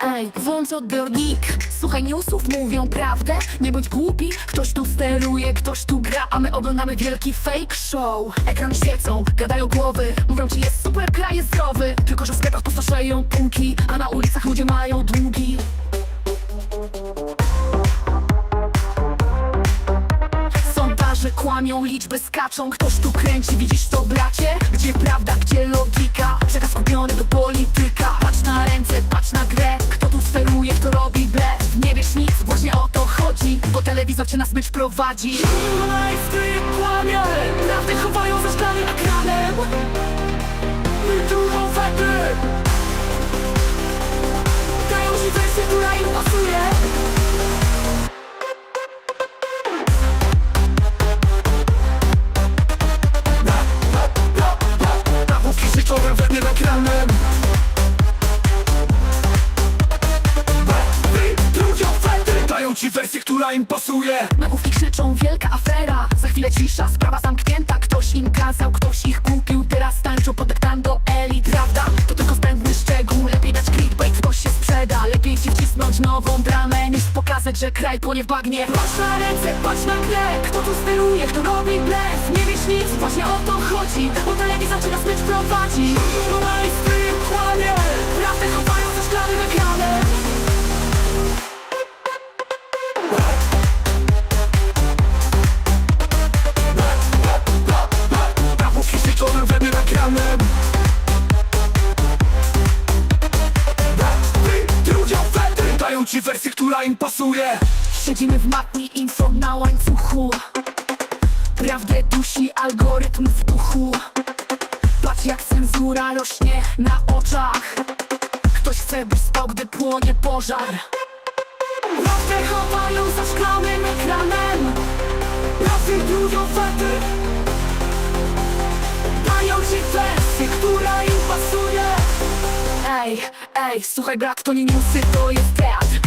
ej, włącz odbiornik. Słuchaj newsów, mówią prawdę. Nie bądź głupi, ktoś tu steruje, ktoś tu gra A my oglądamy wielki fake show. Ekran świecą, gadają głowy Mówią ci jest super, kraj jest zdrowy. Tylko, że w sklepach pustoszeją półki A na ulicach ludzie mają długi. Sondaże kłamią, liczby skaczą. Ktoś tu kręci, widzisz to bracie? Gdzie prawda, gdzie logika? Bo telewizor cię na smycz prowadzi która im pasuje. Nagłówki krzyczą wielka afera. Za chwilę cisza, sprawa zamknięta. Ktoś im kazał, ktoś ich kupił. Teraz tańczą pod do elit Prawda? To tylko zbędny szczegół. Lepiej dać clickbait, ktoś się sprzeda. Lepiej ci wcisnąć nową dramę Niż pokazać, że kraj płonie w bagnie. Patrz na ręce, patrz na grę Kto tu steruje, kto robi blef? Nie wiesz nic, właśnie o to chodzi. Bo telewizor cię na smycz prowadzi ci wersję, która im pasuje. Siedzimy w matni info na łańcuchu. Prawdę dusi algorytm w duchu. Patrz jak cenzura rośnie na oczach. Ktoś chce byś spał, gdy płonie pożar. Prawdę chowają za szklanym ekranem. Prawdy drugią oferty Dają ci wersję, która im pasuje. Ej, ej, słuchaj brat, to nie newsy, to jest teatr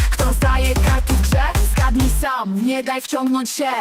Karty w grze? Zgadnij sam, nie daj wciągnąć się